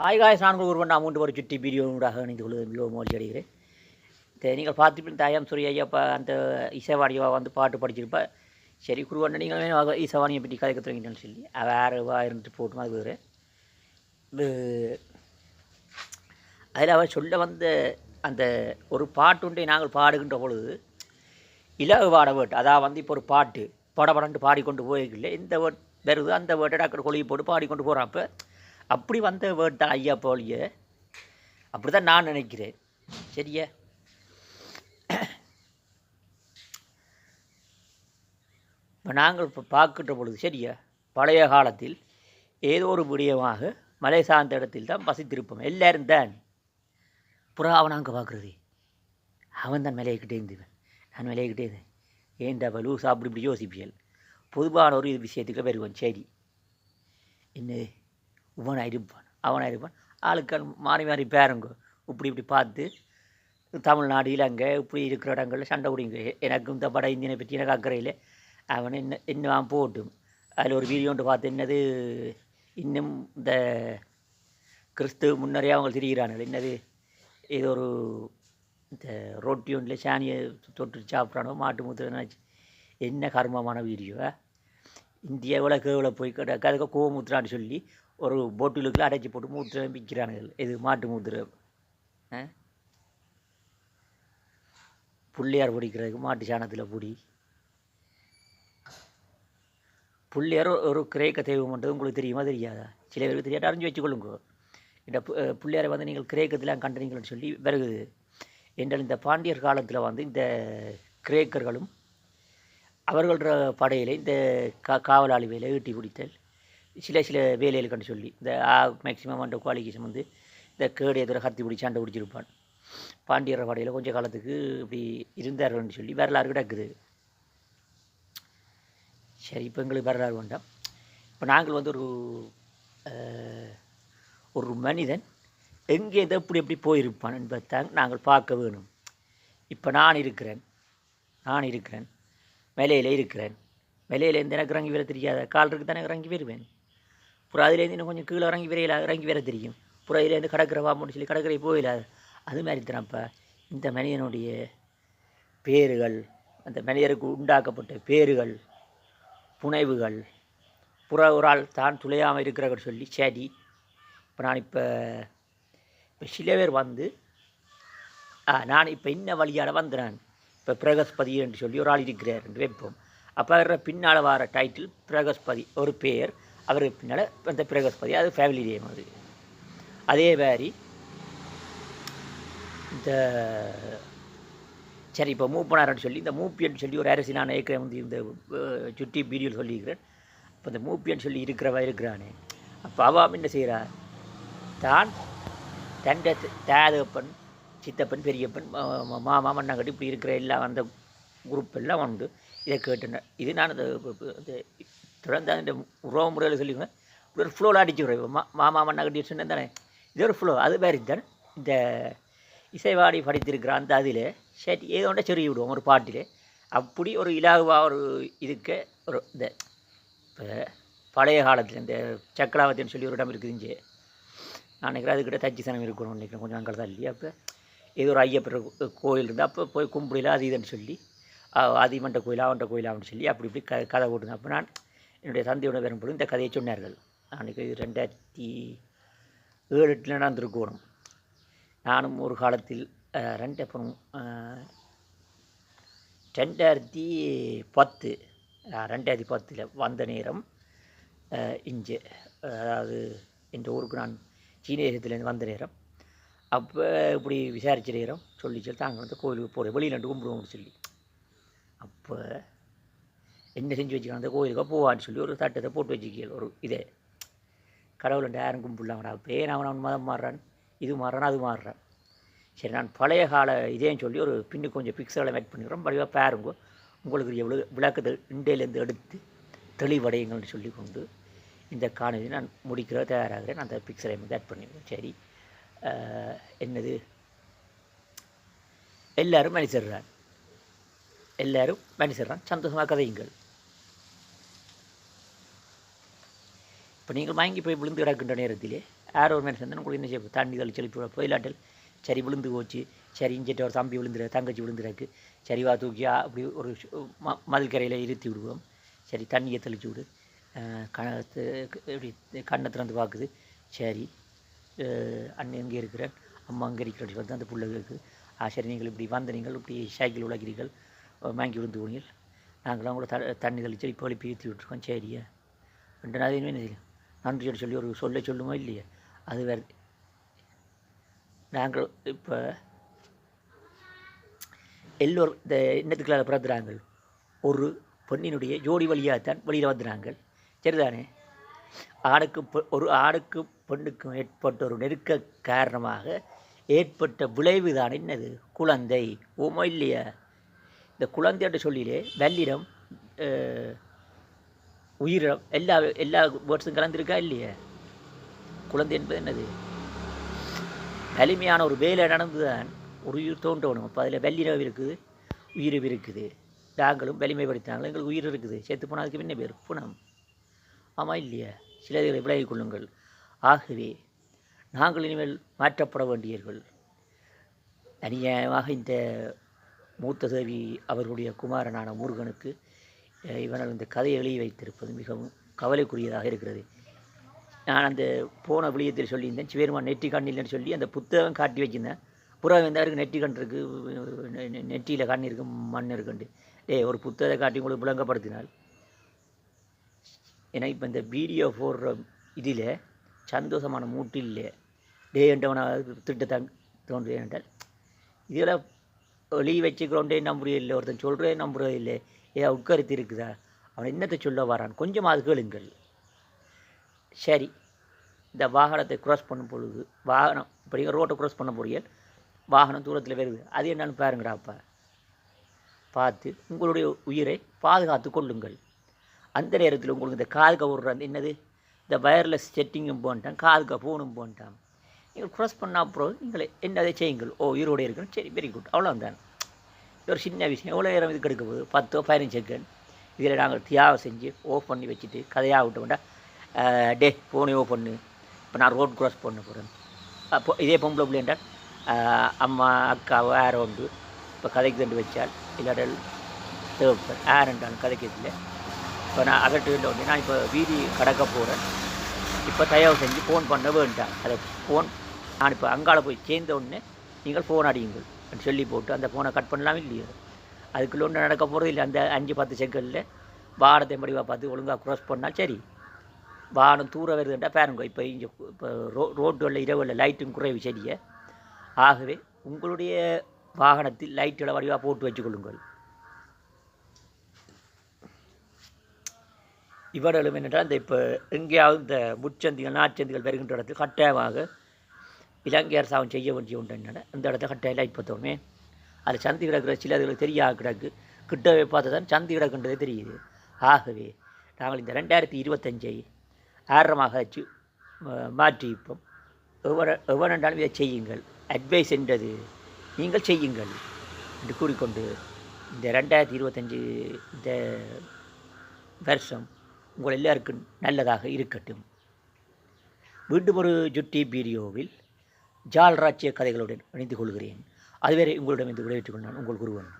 Hi guys நான் ஒரு நான் மூன்று ஒரு சுட்டி வீடியோடாக இணைந்து கொள்வது மிகவும் மகிழ்ச்சி அடைகிறேன். சரி நீங்கள் பார்த்துப்பேன் தாயாம் சுரிய ஐயப்பா அந்த இசைவாணியவா வந்து பாட்டு படிச்சிருப்பா சரி குருவண்ண நீங்களுமே இசைவாணியை பற்றி கதைக்க தொடங்கிட்டேன்னு சொல்லி வேறு வா இருந்துட்டு போட்டு அது வேறு. இது அதில் அவர் சொல்ல வந்த அந்த ஒரு பாட்டுண்டை நாங்கள் பாடுகின்ற பொழுது இலகு பாட வேட்டு அதாவது வந்து இப்போ ஒரு பாட்டு படபடன்ட்டு பாடிக்கொண்டு போயிருக்கல இந்த வேர்ட் வருது அந்த வேர்ட்டை டாக்டர் கொழுகி போட்டு பாடிக்கொண்டு போகிறான் அப்போ அப்படி வந்த வேர்ட் தான் ஐயா போலியே. அப்படி தான் நான் நினைக்கிறேன். சரியா? இப்போ நாங்கள் இப்போ பார்க்கின்ற பொழுது சரியா? பழைய காலத்தில் ஏதோ ஒரு விடயமாக மலை சார்ந்த இடத்தில் தான் வசித்திருப்போம். எல்லாரும் தான். புறா அவன் அங்கே பார்க்குறது. அவன் தான் விளையிக்கிட்டே இருந்தவன். நான் விளையிக்கிட்டே இருந்தேன். ஏன்டா லூஸ் அப்படி இப்படி யோசிப்பியல்? பொதுவான ஒரு இது விஷயத்துக்கு வருவான். சரி. என்ன? இவன் இருப்பான் அவன் இருப்பான் ஆளுக்கள் மாறி மாறி பேருங்க. இப்படி இப்படி பார்த்து தமிழ்நாடு இலங்கை இப்படி இருக்கிற இடங்களில் சண்டை குடிங்க எனக்கும் இந்த பட இந்தியனை பற்றி எனக்கு அக்கறையில் அவன் என்ன என்ன போட்டும். அதில் ஒரு வீடியோ பார்த்து என்னது இன்னும் இந்த கிறிஸ்து முன்னரே அவங்க திரிகிறானுங்க என்னது இது ஒரு இந்த ரொட்டி ஒன்றில் சாணியை தொட்டு சாப்பிட்றானோ மாட்டு மூத்திரனாச்சு என்ன கர்மமான வீடியோவை இந்தியாவில் கேவில் போய் கிடக்க அதுக்கு கோமுத்திரான்னு சொல்லி ஒரு பொட்டிலுக்குள்ள அடைச்சி போட்டு மூத்திரம் விற்கிறானுங்கள் இது மாட்டு மூத்திரம் பிள்ளையார் பிடிக்கிறதுக்கு மாட்டு சாணத்தில் பிடி. பிள்ளையார் ஒரு- கிரேக்க கிரேக்க தெய்வம்ன்றது உங்களுக்கு தெரியுமா தெரியாதா? சில பேருக்கு தெரியாத. அறிஞ்சு வச்சுக்கொள்ளுங்க. இந்த பிள்ளையாரை வந்து நீங்கள் கிரேக்கத்தில் கண்டனீங்கள்னு சொல்லி வருகுது என்றால் இந்த பாண்டியர் காலத்தில் வந்து இந்த கிரேக்கர்களும் அவர்களோட படையில் இந்த கா காவலாளி வேலை ஈட்டி பிடித்தல் சில சில வேலையில் கண்டு சொல்லி இந்த மேக்சிமம் அந்த குவாலிஃபிகேஷன் வந்து இந்த கேடு எதிர கத்தி பிடிச்சி சண்டை பிடிச்சிருப்பான். பாண்டியர் படையில் கொஞ்சம் காலத்துக்கு இப்படி இருந்தார்கள்னு சொல்லி வரலாறு கிடக்குது. சரி இப்போ எங்களுக்கு வரலாறு வேண்டாம். இப்போ நாங்கள் வந்து ஒரு ஒரு மனிதன் எங்கே எதை எப்படி எப்படி போயிருப்பான் என்பதைத்தான் நாங்கள் பார்க்க வேணும். இப்போ நான் இருக்கிறேன் நான் இருக்கிறேன். மேலையில் இருக்கிறேன். மேலையிலேருந்து எனக்கு இறங்கி வர தெரியாத? கால் இருக்கு தானே இறங்கி வருவேன். அப்புறம் அதுலேருந்து இன்னும் கொஞ்சம் கீழே இறங்கி வரையில இறங்கி வர தெரியும். அப்புறம் இதுலேருந்து கடற்கரை வாமன்னு சொல்லி கடற்கரை போயிடாது அது மாதிரி தானப்பா இந்த மனிதனுடைய பேர்கள் அந்த மனிதருக்கு உண்டாக்கப்பட்ட பேர்கள் புனைவுகள். புற ஒரு ஆள் தான் துளையாமல் இருக்கிறவர் சொல்லி சரி இப்போ நான் இப்போ இப்போ சில பேர் வந்து ஆ, நான் இப்போ இன்ன வழியால் வந்துறேன் இப்போ பிரகஸ்பதி என்று சொல்லி ஒரு ஆள் இருக்கிறார் என்று வைப்போம் அப்போ அவர பின்னால் வர டைட்டில் பிரகஸ்பதி ஒரு பேர் அவருக்கு பின்னால் அந்த பிரகஸ்பதி அது ஃபேமிலி நேம் அது அதே மாதிரி இந்த சரி இப்போ மூப்பனார்னு சொல்லி இந்த மூப்பியன்னு சொல்லி ஒரு அரசி நான் ஏற்கனவே வந்து இந்த சுட்டி வீடியோவில் சொல்லியிருக்கிறேன் இப்போ இந்த மூப்பியன்னு சொல்லி இருக்கிறவ இருக்கிறானே அப்போ அவன் என்ன செய்கிறா தான் தண்டை தேதப்பன் சித்தப்பன் பெரியப்பன் மா- மாமா மண்ணாங்கட்டி இப்படி இருக்கிற எல்லாம் அந்த குரூப் எல்லாம் உண்டு இதை கேட்டேன் இது நான் இந்த இந்த தொடர்ந்து அந்த உறவு முறையில் சொல்லிக்குவேன் இப்படி ஒரு ஃப்ளோவில் அடிச்சு விடுவேன் மா மாமா மண்ணாங்கட்டி சொன்னேன் தானே? இது ஒரு ஃப்ளோ அது மாதிரி தான் இந்த இசைவாடி படித்திருக்கிற அந்த அதில் சரி ஏதோ ஒன்றை சொருகி விடுவோம் ஒரு பாட்டில். அப்படி ஒரு இலாகுவாக ஒரு இதுக்கு ஒரு இந்த இப்போ பழைய காலத்தில் இந்த சக்கலாவத்தின்னு சொல்லி ஒரு இடம் இருக்குது நான் நினைக்கிறேன் அதுக்கிட்ட தச்சி சனம் இருக்கணும்னு நினைக்கிறேன். கொஞ்சம் அங்கே தள்ளி. அப்போ ஏதோ ஒரு ஐயப்பர் கோயில் இருந்தால் அப்போ போய் கும்பிடல அது இதுன்னு சொல்லி அதிமன்ற கோயில் அவன்ற கோயில் அவன் சொல்லி அப்படி இப்படி க கதை போட்டுருந்தேன் அப்போ நான் என்னுடைய தந்தையோட வரும்போது இந்த கதையை சொன்னார்கள். அன்றைக்கி ரெண்டாயிரத்தி ஏழு எட்டில் திருக்கோணம். நானும் ஒரு காலத்தில் ரெண்டு அப்புறம் ரெண்டாயிரத்தி பத்து ரெண்டாயிரத்தி பத்தில் வந்த நேரம் இஞ்சு அதாவது இந்த ஊருக்கு நான் சீன வந்த நேரம் அப்போ இப்படி விசாரிச்சிருக்கிறோம். சொல்லி சொல்லி தாங்க வந்து கோயிலுக்கு போகிறோம் வெளியில் ரெண்டு கும்பிடுவோம்னு சொல்லி. அப்போ என்ன செஞ்சு வச்சுக்கலாம் அந்த கோயிலுக்கு போவான்னு சொல்லி ஒரு தட்டத்தை போட்டு வச்சுக்கல ஒரு இதே. கடவுள் யாரும் கும்பிடலாம்டா. அப்போ நான் அவன் அவன் மதம் மாறுறான். இது மாறுறான் அது மாறுறான். சரி நான் பழைய கால இதேன்னு சொல்லி ஒரு பின்னு கொஞ்சம் பிக்சர்களை மேட் பண்ணிக்கிறோம் படிவாக பாருங்க உங்களுக்கு எவ்வளோ விளக்கத்தை இண்டையிலேருந்து எடுத்து தெளிவடையுங்கள்னு சொல்லி கொண்டு இந்த காணொலி நான் முடிக்கிற தயாராகிறேன். அந்த பிக்சரை வந்து ஆட் பண்ணிடுவேன் சரி. என்னது? எல்லாரும் மனுஷர்றான் எல்லாரும் மனுஷர்றான் சந்தோஷமாக கதையுங்கள். இப்போ நீங்கள் வாங்கி போய் விழுந்து கிடக்கின்ற நேரத்திலே யாரோ ஒரு மனுஷன் தான் உங்களுக்கு என்ன செய்ய தண்ணி தள்ளி செழிப்பு போயிலாட்டல். சரி விழுந்து போச்சு. சரி இஞ்சிட்ட ஒரு தம்பி விழுந்துரு தங்கச்சி விழுந்துருக்கு. சரிவா தூக்கி அப்படி ஒரு ஷ்- ம மதில் கரையில் இருத்தி விடுவோம். சரி தண்ணியை தெளிச்சு விடு. அஹ் கணத்து இப்படி கண்ணை திறந்து பார்க்குது. சரி அண்ணன் எங்கே இருக்கிறேன் அம்மா அங்கே இருக்கிறேன் சொல்லி அந்த புள்ள ஆசிரியர் நீங்கள் இப்படி வந்த நீங்கள் இப்படி சைக்கிள் உலகிறீர்கள் வாங்கி விழுந்து போனீர்கள். நாங்களாம் கூட த தண்ணி தெளிச்சு இப்போ எழுப்பி ஊற்றி விட்ருக்கோம் சரியா? ரெண்டு நாள் என்ன செய்யும் நன்றி சொல்லி சொல்லி ஒரு சொல்ல சொல்லுமோ இல்லையா? அது வேறு. நாங்கள் இப்போ எல்லோரும் இந்த எண்ணத்துக்களால் பிறந்துறாங்க ஒரு பெண்ணினுடைய ஜோடி வழியாகத்தான் வெளியில் வந்துடுறாங்க சரிதானே? ஆடுக்கு ஒரு ஆடுக்கு பெண்ணுக்கும் ஏற்பட்ட ஒரு நெருக்க காரணமாக ஏற்பட்ட விளைவு தான் என்னது? குழந்தை. ஓமோ இல்லையா? இந்த குழந்தைன்ற சொல்லிலே வெள்ளிடம் உயிரிடம் எல்லா எல்லா வேர்ட்ஸும் கலந்துருக்கா இல்லையா? குழந்தை என்பது என்னது? வலிமையான ஒரு வேலை நடந்துதான் ஒரு உயிர் தோன்றணும். அப்போ அதில் வெள்ளிரவு இருக்குது உயிர் இருக்குது. நாங்களும் வலிமைப்படுத்தினாங்களும் எங்களுக்கு உயிர் இருக்குது. சேர்த்து போனால் அதுக்கு என்ன பேர்? புனம். ஆமாம் இல்லையா? சிலர்களை விலகிக் கொள்ளுங்கள். ஆகவே நாங்கள் இனிமேல் மாற்றப்பட வேண்டியவர்கள் அநியாயமாக இந்த மூத்த தேவி அவர்களுடைய குமாரனான முருகனுக்கு இவனால் இந்த கதையை எழுதி வைத்திருப்பது மிகவும் கவலைக்குரியதாக இருக்கிறது. நான் அந்த போன விளியத்தில் சொல்லியிருந்தேன் சிவேருமான் நெற்றி கண்ணில்னு சொல்லி அந்த புத்தகம் காட்டி வச்சிருந்தேன் புறா வந்து நெற்றி கண் இருக்கு நெற்றியில் கண் இருக்கு மண் இருக்குண்டு. டேய் ஒரு புத்தகத்தை காட்டி உங்களுக்கு விளங்கப்படுத்தினால் ஏன்னா இப்போ இந்த வீடியோ போடுற இதில் சந்தோஷமான மூட்டில் இல்லை டே என்றவனை திட்டத்தான் தோன்று என்றால் இதில் ஒளி வச்சுக்கிறோண்டே நம்புறது இல்லை ஒருத்தன் சொல்கிறே நம்புறது இல்லை. ஏ உட்கருத்து இருக்குதா? அவன் என்னத்தை சொல்ல வரான்? கொஞ்சம் அது கேளுங்கள். சரி இந்த வாகனத்தை க்ராஸ் பண்ணும் பொழுது வாகனம் இப்படி ரோட்டை க்ராஸ் பண்ண போறீங்க வாகனம் தூரத்தில் வருது. அது என்னன்னு பாருங்கடாப்பா பார்த்து உங்களுடைய உயிரை பாதுகாத்து கொள்ளுங்கள். அந்த நேரத்தில் உங்களுக்கு இந்த காது கவுடுற அந்த என்னது? இந்த வயர்லெஸ் செட்டிங்கும் போன்ட்டான் காதுக்கு ஃபோனும் போன்ட்டான். நீங்கள் க்ராஸ் பண்ணால் அப்புறம் நீங்கள் என்னதை செய்யுங்கள். ஓ ஈரோடு இருக்கணும். சரி வெரி குட் அவ்வளோதான் இது ஒரு சின்ன விஷயம். எவ்வளோ நேரம் இதுக்கு எடுக்க போகுது? பத்தோ பதினஞ்சு செகண்ட் இதில் நாங்கள் தியாகம் செஞ்சு ஓஃப் பண்ணி வச்சுட்டு கதையாக விட்டோம்டா. டே ஃபோனை ஓ பண்ணு. இப்போ நான் ரோட் க்ராஸ் பண்ண போகிறேன் அப்போ இதே பொம்பளை பிள்ளைண்டால் அம்மா அக்காவோ யாரோ உண்டு இப்போ கதைக்கு தண்டு வச்சால் இல்லாடல் தேவைப்படும். யாருண்டாலும் கதைக்கிறதுல இப்போ நான் அகட்டு உடனே நான் இப்போ வீதி கடக்க போகிறேன் இப்போ தயவு செஞ்சு ஃபோன் பண்ண வேண்டாம். அதை ஃபோன் நான் இப்போ அங்காள போய் சேர்ந்த உடனே நீங்கள் ஃபோன் அடியுங்கள் அப்படின்னு சொல்லி போட்டு அந்த ஃபோனை கட் பண்ணலாம் இல்லையோ? அதுக்குள்ளே ஒன்று நடக்க போகிறது இல்லை. அந்த அஞ்சு பத்து செகண்டில் வானத்தை முடிவாக பார்த்து ஒழுங்காக க்ராஸ் பண்ணால் சரி. வானம் தூர வருதுண்டா பாருங்க. இப்போ இங்கே இப்போ ரோ ரோட்டுகளில் இரவில் லைட்டும் குறைவு சரியே? ஆகவே உங்களுடைய வாகனத்தில் லைட்டுகளை வடிவாக போட்டு வச்சுக்கொள்ளுங்கள். இவர்களும் என்னென்றால் இந்த இப்போ எங்கேயாவது இந்த முச்சந்திகள் நாச்சந்திகள் வருகின்ற இடத்தில் கட்டாயமாக இலங்கை அரசாங்கம் செய்ய வேண்டிய ஒன்று என்னென்ன இந்த இடத்துல கட்டாயம் லைட் அது சந்தி கிடக்கிற சில இதுகளுக்கு தெரியாது கிடக்கு. கிட்டவே பார்த்து தான் சந்தி கிடக்குன்றதே தெரியுது. ஆகவே நாங்கள் இந்த ரெண்டாயிரத்தி இருபத்தஞ்சை ஆரமாக வச்சு மாற்றி இப்போ எவ்வளோ எவ்வளோண்டாலும் இதை செய்யுங்கள். அட்வைஸ் என்றது நீங்கள் செய்யுங்கள் என்று கூறிக்கொண்டு இந்த ரெண்டாயிரத்தி இருபத்தஞ்சு இந்த வருஷம் உங்கள் எல்லாருக்கும் நல்லதாக இருக்கட்டும். மீண்டும் ஒரு ஜுட்டி வீடியோவில் ஜால்ராஜ்ய கதைகளுடன் இணைந்து கொள்கிறேன். அதுவரை உங்களிடம் இந்த விடைபெற்றுக் கொண்டான் உங்கள் குருவன்.